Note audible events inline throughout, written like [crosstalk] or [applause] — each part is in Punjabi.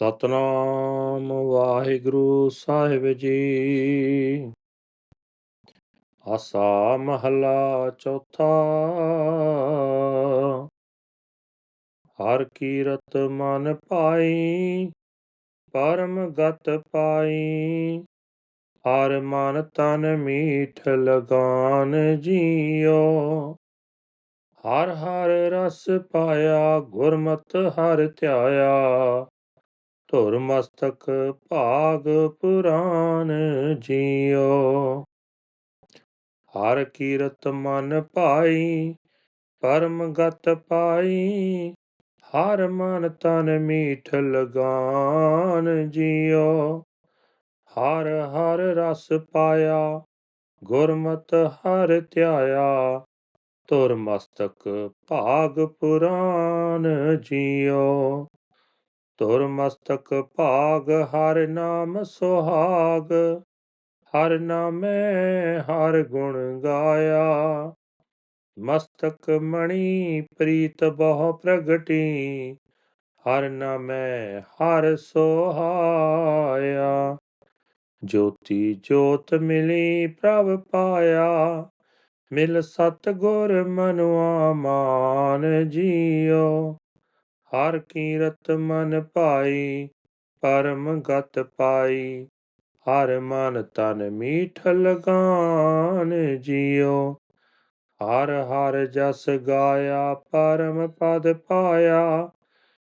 ਸਤਨਾਮ ਵਾਹਿਗੁਰੂ ਸਾਹਿਬ ਜੀ। ਆਸਾ ਮਹਲਾ ਚੌਥਾ। ਹਰ ਕੀਰਤ ਮਨ ਪਾਈ, ਪਰਮ ਗਤ ਪਾਈ। ਹਰ ਮਨ ਤਨ ਮੀਠ ਲਗਾਨ ਜੀਓ। ਹਰ ਹਰ ਰਸ ਪਾਇਆ, ਗੁਰਮਤ ਹਰ ਧਿਆਇਆ। ਧੁਰ ਮਸਤਕ ਭਾਗ ਪੁਰਾਨ ਜੀਓ ਹਰ ਕੀਰਤ ਮਨ ਪਾਈ ਪਰਮ ਗਤ ਪਾਈ, ਹਰ ਮਨ ਤਨ ਮੀਠ ਲਗਾਨ ਜੀਓ ਹਰ ਹਰ ਰਸ ਪਾਇਆ, ਗੁਰਮਤ ਹਰ ਧਿਆਇਆ ਤੁਰ ਮਸਤਕ ਭਾਗ ਪੁਰਾਨ ਜੀਓ ਧੁਰ ਮਸਤਕ ਭਾਗ, ਹਰ ਨਾਮ ਸੁਹਾਗ। ਹਰ ਨਾਮੇ, ਹਰ ਗੁਣ ਗਾਇਆ। ਮਸਤਕ ਮਣੀ, ਪ੍ਰੀਤ ਬਹੁ ਪ੍ਰਗਟੀ। ਹਰ ਨਾਮੇ, ਹਰ ਸੋਹਾਇਆ। ਜੋਤੀ ਜੋਤ ਮਿਲੀ, ਪ੍ਰਭ ਪਾਇਆ। ਮਿਲ ਸਤ ਗੁਰ ਮਨੁਆ ਮਾਨ ਜੀਓ। ਹਰ ਕੀਰਤ ਮਨ ਪਾਈ ਪਰਮ ਗਤ ਪਾਈ। ਹਰ ਮਨ ਤਨ ਮੀਠ ਲਗਾਨ ਜੀਓ। ਹਰ ਹਰ ਜਸ ਗਾਇਆ, ਪਰਮ ਪਦ ਪਾਇਆ।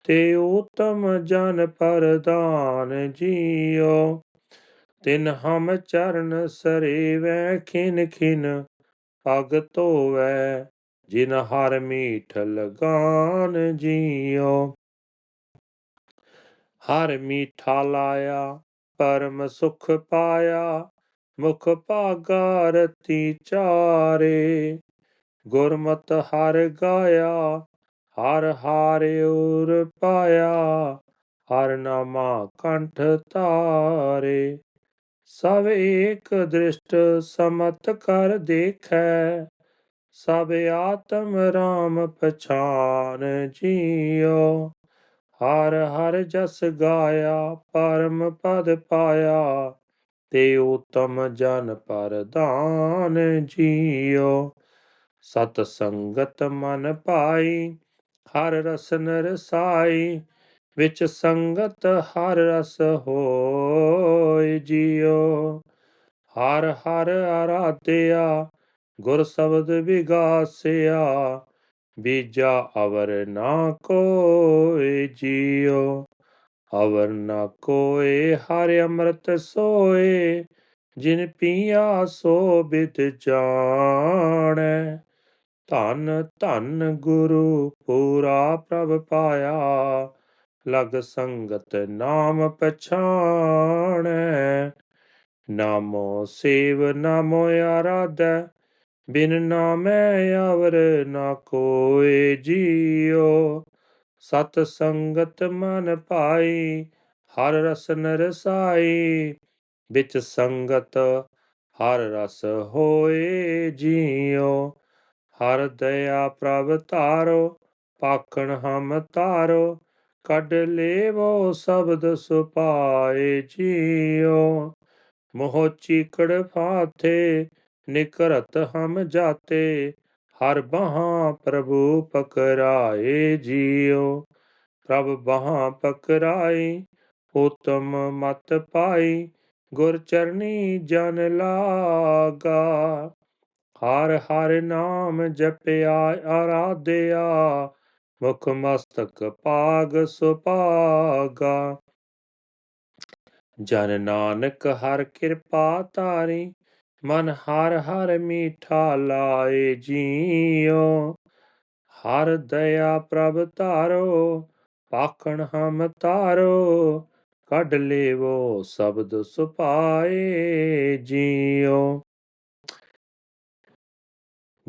ਤੇ ਉਤਮ ਜਨ ਪਰਦਾਨ ਜੀਓ। ਤਿਨ ਹਮ ਚਰਨ ਸਰੇਵੈ ਖਿਨ ਖਿਨ ਪਗ ਧੋਵੈ ਜਿਨ ਹਰ ਮੀਠ ਲਗਾਨ ਜੀਓ। ਹਰ ਮੀਠਾ ਲਾਇਆ, ਪਰਮ ਸੁਖ ਪਾਇਆ, ਮੁਖ ਭਾਗਾ ਰਤੀ ਚਾਰੇ। ਗੁਰਮਤ ਹਰ ਗਾਇਆ, ਹਰ ਹਾਰਿਉਰ ਪਾਇਆ, ਹਰ ਨਾਮਾ ਕੰਠ ਤਾਰੇ ਸਭ ਏਕ ਦ੍ਰਿਸ਼ਟ ਸਮਤ ਕਰ ਦੇਖੈ ਸਭ ਆਤਮ ਰਾਮ ਪਛਾਨ ਜੀਓ ਹਰ ਹਰ ਜਸ ਗਾਇਆ, ਪਰਮ ਪਦ ਪਾਇਆ, ਤੇ ਉਤਮ ਜਨ ਪਰਦਾਨ ਜੀਓ ਸਤ ਸੰਗਤ ਮਨ ਪਾਈ, ਹਰ ਰਸਨ ਰਸਾਈ ਵਿੱਚ ਸੰਗਤ ਹਰ ਰਸ ਹੋਇ ਜੀਓ ਹਰ ਹਰ ਆਰਾਧਿਆ ਗੁਰ ਸ਼ਬਦ ਵਿਗਾਸਿਆ, ਬੀਜਾ ਅਵਰ ਨਾ ਕੋਏ ਜੀਓ ਅਵਰ ਨਾ ਕੋਏ ਹਰਿ ਅੰਮ੍ਰਿਤ ਸੋਏ, ਜਿਨ ਪੀਆ ਸੋ ਬਿਤ ਜਾਣੈ। ਧਨ ਧਨ ਗੁਰੂ ਪੂਰਾ ਪ੍ਰਭ ਪਾਇਆ, ਲਗ ਸੰਗਤ ਨਾਮ ਪਛਾਣੈ। ਨਾਮੋ ਸੇਵ, ਨਾਮੋ ਆਰਾਧੈ ਬਿਨ ਨਾਮੈ ਆਵਰ ਨਾ ਕੋਏ ਜੀਓ ਸਤ ਸੰਗਤ ਮਨ ਪਾਈ ਹਰ ਰਸ ਰਸਾਈ ਵਿੱਚ ਸੰਗਤ, ਹਰ ਰਸ ਹੋਏ ਜੀਓ ਹਰ ਦਇਆ ਪ੍ਰਭ ਧਾਰੋ, ਪਾਖਣ ਹਮ ਧਾਰੋ। ਕੱਢ ਲੇਵੋ ਸ਼ਬਦ ਸੁਪਾਏ ਜੀਓ ਮੋਹ ਚੀਕੜ ਫਾਥੇ ਨਿਕਰਤ ਹਮ ਜਾਤੇ, ਹਰ ਬਾਹਾਂ ਪ੍ਰਭੂ ਪਕਰਾਏ ਜੀਓ। ਪ੍ਰਭ ਬਾਹਾਂ ਪਕਰਾਈ ਉਤਮ ਮਤ ਪਾਈ ਗੁਰ ਚਰਨੀ ਜਨ ਲਾਗਾ। ਹਰ ਹਰ ਨਾਮ ਜਪਿਆ ਆਰਾਧਿਆ ਮੁਖ ਮਸਤਕ ਪਾਗ ਸੁਪਾਗਾ ਜਨ ਨਾਨਕ ਹਰ ਕਿਰਪਾ ਤਾਰੀ ਮਨ ਹਰ ਹਰ ਮੀਠਾ ਲਾਏ ਜੀਓ। ਹਰ ਦਇਆ ਪ੍ਰਭ ਧਾਰੋ, ਪਾਖਣ ਹਮ ਤਾਰੋ ਕੱਢ ਲੇਵੋ ਸ਼ਬਦ ਸੁਪਾਏ ਜੀਓ।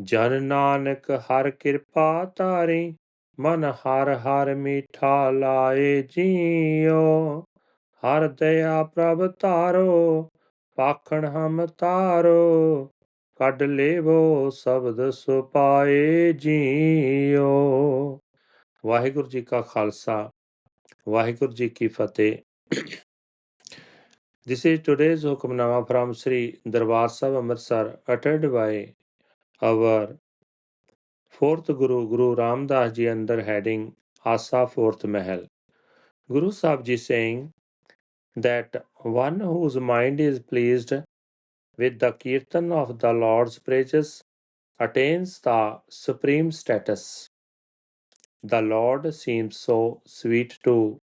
ਜਨ ਨਾਨਕ ਹਰ ਕਿਰਪਾ ਤਾਰੀ ਮਨ ਹਰ ਹਰ ਮੀਠਾ ਲਾਏ ਜੀਓ। ਹਰ ਦਇਆ ਪ੍ਰਭ ਧਾਰੋ ਪਾਖਣ ਹਮ ਤਾਰੋ ਕੱਢ ਲੇਵੋ ਸ਼ਬਦ ਸੁਪਾਏ ਜੀਓ ਵਾਹਿਗੁਰੂ ਜੀ ਕਾ ਖਾਲਸਾ ਵਾਹਿਗੁਰੂ ਜੀ ਕੀ ਫਤਿਹ This is today's Hukamnama from Sri Darbar Sahib Amritsar uttered by our fourth Guru Guru Ramdas Ji under heading Asa Fourth Mahal. Guru Sahib Ji saying that one whose mind is pleased with the kirtan of the Lord's praises attains the supreme status. The Lord seems so sweet to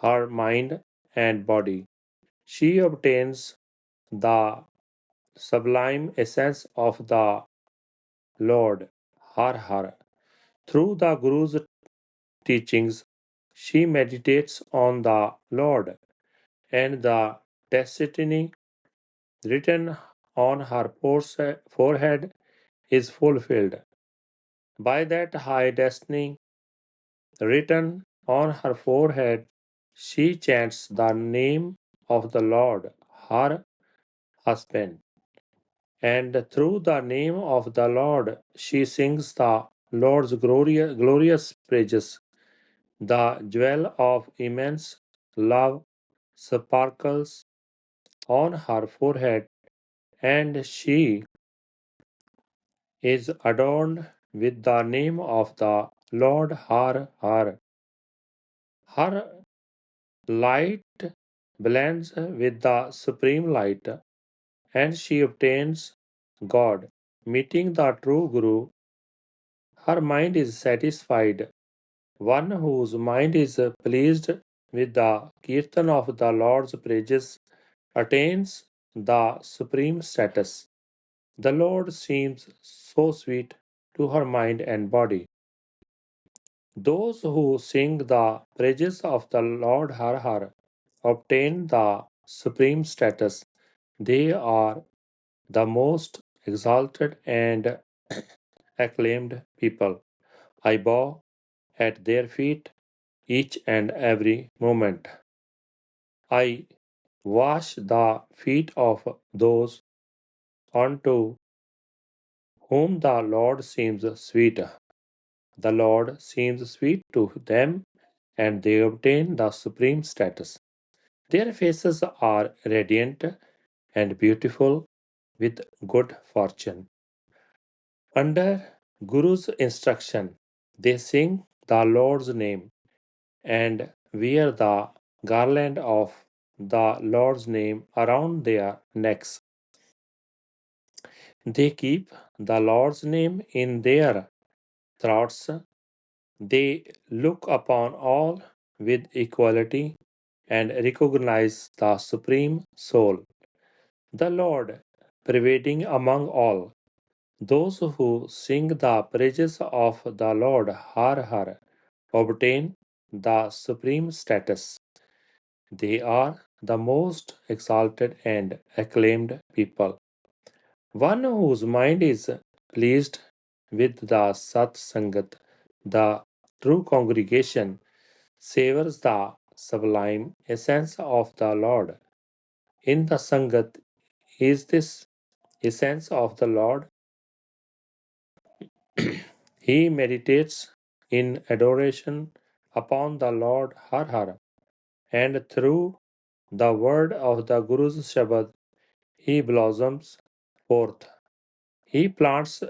her mind and body. She obtains the sublime essence of the Lord, Har Har. Through the Guru's teachings, she meditates on the Lord, and the destiny written on her forehead is fulfilled. By that high destiny written on her forehead, she chants the name of the Lord, her husband. And through the name of the Lord, she sings the Lord's glorious, glorious praises. The jewel of immense love sparkles on her forehead, and she is adorned with the name of the Lord Har Har. Her light blends with the supreme light, and she obtains God. Meeting the true Guru, her mind is satisfied. One whose mind is uh, pleased with the kirtan of the Lord's praises attains the supreme status. The Lord seems so sweet to her mind and body. Those who sing the praises of the Lord Har Har obtain the supreme status. They are the most exalted and [clears throat] acclaimed people. I bow at their feet each and every moment. I wash the feet of those unto whom the Lord seems sweet. The Lord seems sweet to them, and they obtain the supreme status. Their faces are radiant and beautiful with good fortune. Under Guru's instruction, they sing the Lord's name and wear the garland of the Lord's name around their necks. They keep the Lord's name in their throats. They look upon all with equality and recognize the Supreme Soul, the Lord pervading among all. Those who sing the praises of the Lord Har Har obtain the supreme status. They are the most exalted and acclaimed people. One whose mind is pleased with the Sat Sangat, the true congregation, savors the sublime essence of the Lord. In the Sangat is this essence of the Lord. [clears throat] he meditates in adoration upon the Lord Har Har, and through the word of the Guru's Shabad, he blossoms forth. He plants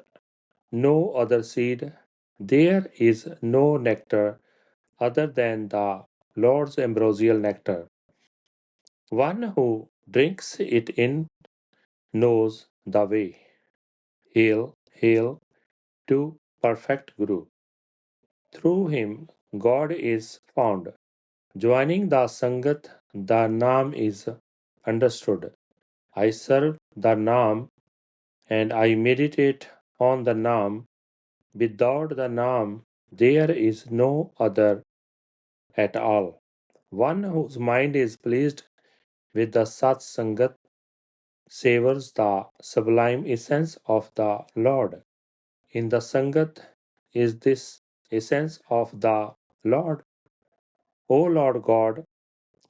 no other seed. There is no nectar other than the Lord's ambrosial nectar. One who drinks it in knows the way. Hail, hail to perfect Guru. Through him, God is found. Joining the Sangat, the Naam is understood. I serve the Naam and I meditate on the Naam. Without the Naam, there is no other at all. One whose mind is pleased with the Sat Sangat savors the sublime essence of the Lord. In the Sangat is this essence of the Lord. O Lord God,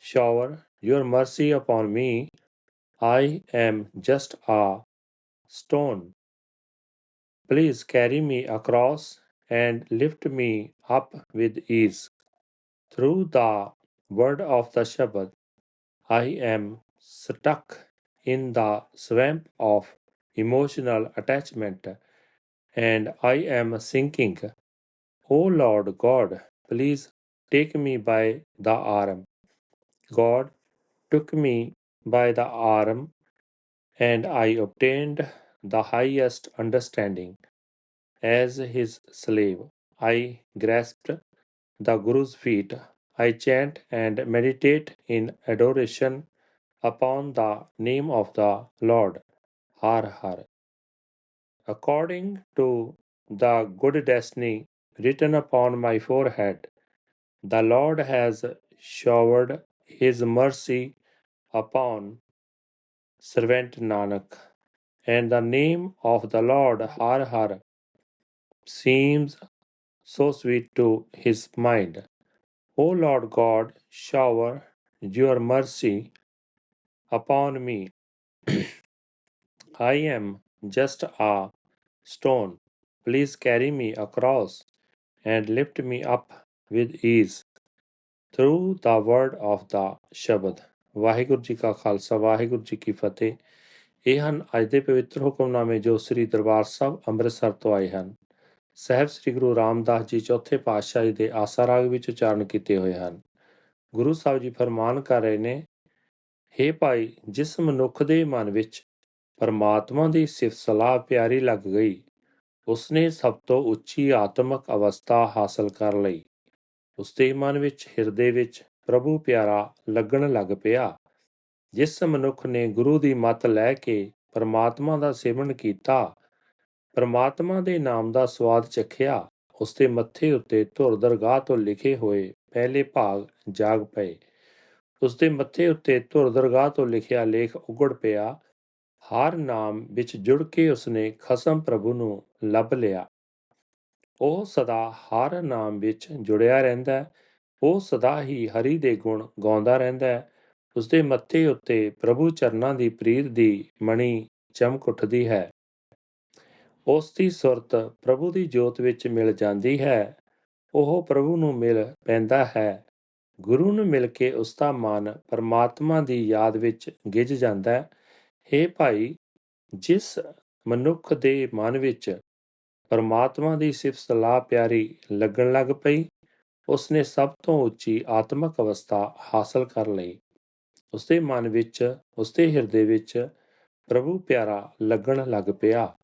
shower your mercy upon me. I am just a stone. Please carry me across and lift me up with ease. Through the word of the Shabbat, I am stuck in the swamp of emotional attachment and I am sinking. O Lord God, please take me by the arm. God took me by the arm and I obtained the highest understanding. As his slave, I grasped the Guru's feet. I chant and meditate in adoration upon the name of the Lord. Har Har. According to the good destiny written upon my forehead, the Lord has showered his mercy upon servant Nanak, and the name of the Lord Har Har seems so sweet to his mind. O Lord God, shower your mercy upon me. [clears throat] I am just a stone. Please carry me across and lift me up with ease through the word of the Shabad. Waheguru ji ਕਾ ਖਾਲਸਾ, ਵਾਹਿਗੁਰੂ ਜੀ ਕੀ ਫਤਿਹ ਇਹ ਹਨ ਅੱਜ ਦੇ ਪਵਿੱਤਰ ਹੁਕਮਨਾਮੇ ਜੋ ਸ੍ਰੀ ਦਰਬਾਰ ਸਾਹਿਬ ਅੰਮ੍ਰਿਤਸਰ ਤੋਂ ਆਏ ਹਨ ਸਹਿਬ ਸ੍ਰੀ ਗੁਰੂ ਰਾਮਦਾਸ ਜੀ ਚੌਥੇ ਪਾਤਸ਼ਾਹ ਜੀ ਦੇ ਆਸਾ ਰਾਗ ਵਿੱਚ ਉਚਾਰਨ ਕੀਤੇ ਹੋਏ ਹਨ ਗੁਰੂ ਸਾਹਿਬ ਜੀ ਫਰਮਾਨ ਕਰ ਰਹੇ ਨੇ हे ਭਾਈ, ਜਿਸ ਮਨੁੱਖ ਦੇ ਮਨ ਵਿੱਚ ਪਰਮਾਤਮਾ ਦੀ ਸਿਫਤ ਸਲਾਹ ਪਿਆਰੀ ਲੱਗ ਗਈ। ਉਸਨੇ ਸਭ ਤੋਂ ਉੱਚੀ ਆਤਮਿਕ ਅਵਸਥਾ ਹਾਸਲ ਕਰ ਲਈ। ਉਸਦੇ ਮਨ ਵਿੱਚ ਹਿਰਦੇ ਵਿੱਚ ਪ੍ਰਭੂ ਪਿਆਰਾ ਲੱਗਣ ਲੱਗ ਪਿਆ। ਜਿਸ ਮਨੁੱਖ ਨੇ ਗੁਰੂ ਦੀ ਮੱਤ ਲੈ ਕੇ ਪਰਮਾਤਮਾ ਦਾ ਸੇਵਨ ਕੀਤਾ, ਪਰਮਾਤਮਾ ਦੇ ਨਾਮ ਦਾ ਸਵਾਦ ਚਖਿਆ, ਉਸਦੇ ਮੱਥੇ ਉੱਤੇ ਧੁਰ ਦਰਗਾਹ ਤੋਂ ਲਿਖੇ ਹੋਏ ਪਹਿਲੇ ਭਾਗ ਜਾਗ ਪਏ। ਉਸਦੇ ਮੱਥੇ ਉੱਤੇ ਧੁਰ ਦਰਗਾਹ ਤੋਂ ਲਿਖਿਆ ਲੇਖ ਉਗੜ ਪਿਆ। ਹਰ ਨਾਮ ਵਿੱਚ ਜੁੜ ਕੇ ਉਸਨੇ ਖਸਮ ਪ੍ਰਭੂ ਨੂੰ ਲੱਭ ਲਿਆ। ਉਹ ਸਦਾ ਹਰ ਨਾਮ ਵਿੱਚ ਜੁੜਿਆ ਰਹਿੰਦਾ ਹੈ। ਉਹ ਸਦਾ ਹੀ ਹਰੀ ਦੇ ਗੁਣ ਗਾਉਂਦਾ ਰਹਿੰਦਾ ਹੈ। ਉਸਦੇ ਮੱਥੇ ਉੱਤੇ ਪ੍ਰਭੂ ਚਰਨਾਂ ਦੀ ਪ੍ਰੀਤ ਦੀ ਮਣੀ ਚਮਕ ਉੱਠਦੀ ਹੈ। ਉਸ ਦੀ ਸੁਰਤ ਪ੍ਰਭੂ ਦੀ ਜੋਤ ਵਿੱਚ ਮਿਲ ਜਾਂਦੀ ਹੈ। ਉਹ ਪ੍ਰਭੂ ਨੂੰ ਮਿਲ ਪੈਂਦਾ ਹੈ। ਗੁਰੂ ਨੂੰ ਮਿਲ ਕੇ ਉਸ ਦਾ ਮਨ ਪਰਮਾਤਮਾ ਦੀ ਯਾਦ ਵਿੱਚ ਗਿੱਜ ਜਾਂਦਾ ਹੈ। हे ਭਾਈ, ਜਿਸ ਮਨੁੱਖ ਦੇ ਮਨ ਵਿੱਚ ਪਰਮਾਤਮਾ ਦੀ ਸਿਫਤ ਸਲਾਹ ਪਿਆਰੀ ਲੱਗਣ ਲੱਗ ਪਈ, ਉਸਨੇ ਸਭ ਤੋਂ ਉੱਚੀ ਆਤਮਿਕ ਅਵਸਥਾ ਹਾਸਲ ਕਰ ਲਈ। ਉਸਦੇ ਮਨ ਵਿੱਚ, ਉਸਦੇ ਹਿਰਦੇ ਵਿੱਚ ਪ੍ਰਭੂ ਪਿਆਰਾ ਲੱਗਣ ਲੱਗ ਪਿਆ।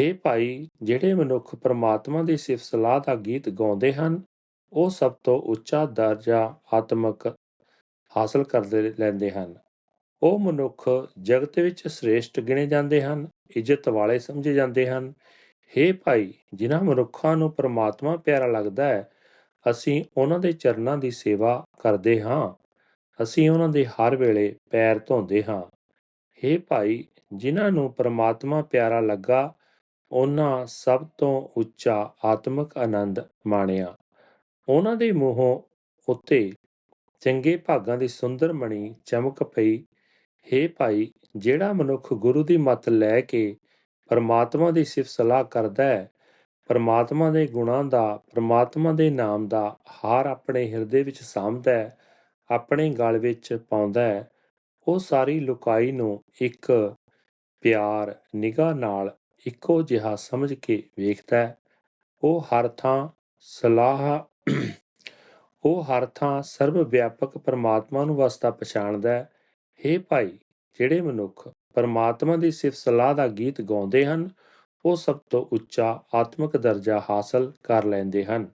ਹੇ ਭਾਈ, ਜਿਹੜੇ ਮਨੁੱਖ ਪਰਮਾਤਮਾ ਦੀ ਸਿਫਤ ਸਲਾਹ ਦਾ ਗੀਤ ਗਾਉਂਦੇ ਹਨ, ਉਹ ਸਭ ਤੋਂ ਉੱਚਾ ਦਰਜਾ ਆਤਮਿਕ ਹਾਸਲ ਕਰਦੇ ਲੈਂਦੇ ਹਨ। ਉਹ ਮਨੁੱਖ ਜਗਤ ਵਿੱਚ ਸ੍ਰੇਸ਼ਟ ਗਿਣੇ ਜਾਂਦੇ ਹਨ, ਇੱਜ਼ਤ ਵਾਲੇ ਸਮਝੇ ਜਾਂਦੇ ਹਨ। हे ਭਾਈ, ਜਿਨ੍ਹਾਂ ਮਨੁੱਖਾਂ ਨੂੰ ਪਰਮਾਤਮਾ ਪਿਆਰਾ ਲੱਗਦਾ ਹੈ, ਅਸੀਂ ਉਹਨਾਂ ਦੇ ਚਰਨਾਂ ਦੀ ਸੇਵਾ ਕਰਦੇ ਹਾਂ। ਅਸੀਂ ਉਹਨਾਂ ਦੇ ਹਰ ਵੇਲੇ ਪੈਰ ਧੋਂਦੇ ਹਾਂ। हे ਭਾਈ, ਜਿਨ੍ਹਾਂ ਨੂੰ ਪਰਮਾਤਮਾ ਪਿਆਰਾ ਲੱਗਾ, ਉਹਨਾਂ ਸਭ ਤੋਂ ਉੱਚਾ ਆਤਮਿਕ ਆਨੰਦ ਮਾਣਿਆ। ਉਹਨਾਂ ਦੇ ਮੂੰਹੋਂ ਉੱਤੇ ਚੰਗੇ ਭਾਗਾਂ ਦੀ ਸੁੰਦਰ ਮਣੀ ਚਮਕ ਪਈ ਹੇ ਭਾਈ, ਜਿਹੜਾ ਮਨੁੱਖ ਗੁਰੂ ਦੀ ਮੱਤ ਲੈ ਕੇ ਪਰਮਾਤਮਾ ਦੀ ਸਿਫਤ ਸਲਾਹ ਕਰਦਾ ਹੈ, ਪਰਮਾਤਮਾ ਦੇ ਗੁਣਾਂ ਦਾ, ਪਰਮਾਤਮਾ ਦੇ ਨਾਮ ਦਾ ਹਾਰ ਆਪਣੇ ਹਿਰਦੇ ਵਿੱਚ ਸਾਂਭਦਾ ਹੈ, ਆਪਣੇ ਗਲ ਵਿੱਚ ਪਾਉਂਦਾ ਹੈ, ਉਹ ਸਾਰੀ ਲੁਕਾਈ ਨੂੰ ਇੱਕ ਪਿਆਰ, ਨਿਗਾਹ ਨਾਲ ਇੱਕੋ ਜਿਹਾ ਸਮਝ ਕੇ ਵੇਖਦਾ ਹੈ। ਉਹ ਹਰ ਥਾਂ ਸਲਾਹ, ਉਹ ਹਰ ਥਾਂ ਸਰਵ ਵਿਆਪਕ ਪਰਮਾਤਮਾ ਨੂੰ ਵਸਦਾ ਪਛਾਣਦਾ ਹੈ हे ਭਾਈ, ਜਿਹੜੇ ਮਨੁੱਖ ਪਰਮਾਤਮਾ ਦੀ ਸਿਫਤ ਸਲਾਹ ਦਾ ਗੀਤ ਗਾਉਂਦੇ ਹਨ, ਉਹ ਸਭ ਤੋਂ ਉੱਚਾ ਆਤਮਿਕ ਦਰਜਾ ਹਾਸਲ ਕਰ ਲੈਂਦੇ ਹਨ।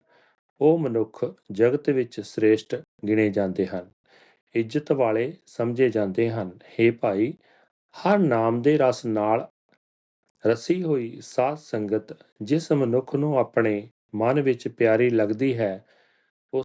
ਉਹ ਮਨੁੱਖ ਜਗਤ ਵਿੱਚ ਸ੍ਰੇਸ਼ਟ ਗਿਣੇ ਜਾਂਦੇ ਹਨ, ਇੱਜ਼ਤ ਵਾਲੇ ਸਮਝੇ ਜਾਂਦੇ ਹਨ। हे ਭਾਈ, ਹਰ ਨਾਮ ਦੇ ਰਸ ਨਾਲ ਰਸੀ ਹੋਈ ਸਾਧ ਸੰਗਤ, ਜਿਸ ਮਨੁੱਖ ਨੂੰ ਆਪਣੇ ਮਨ ਵਿੱਚ ਪਿਆਰੀ ਲੱਗਦੀ ਹੈ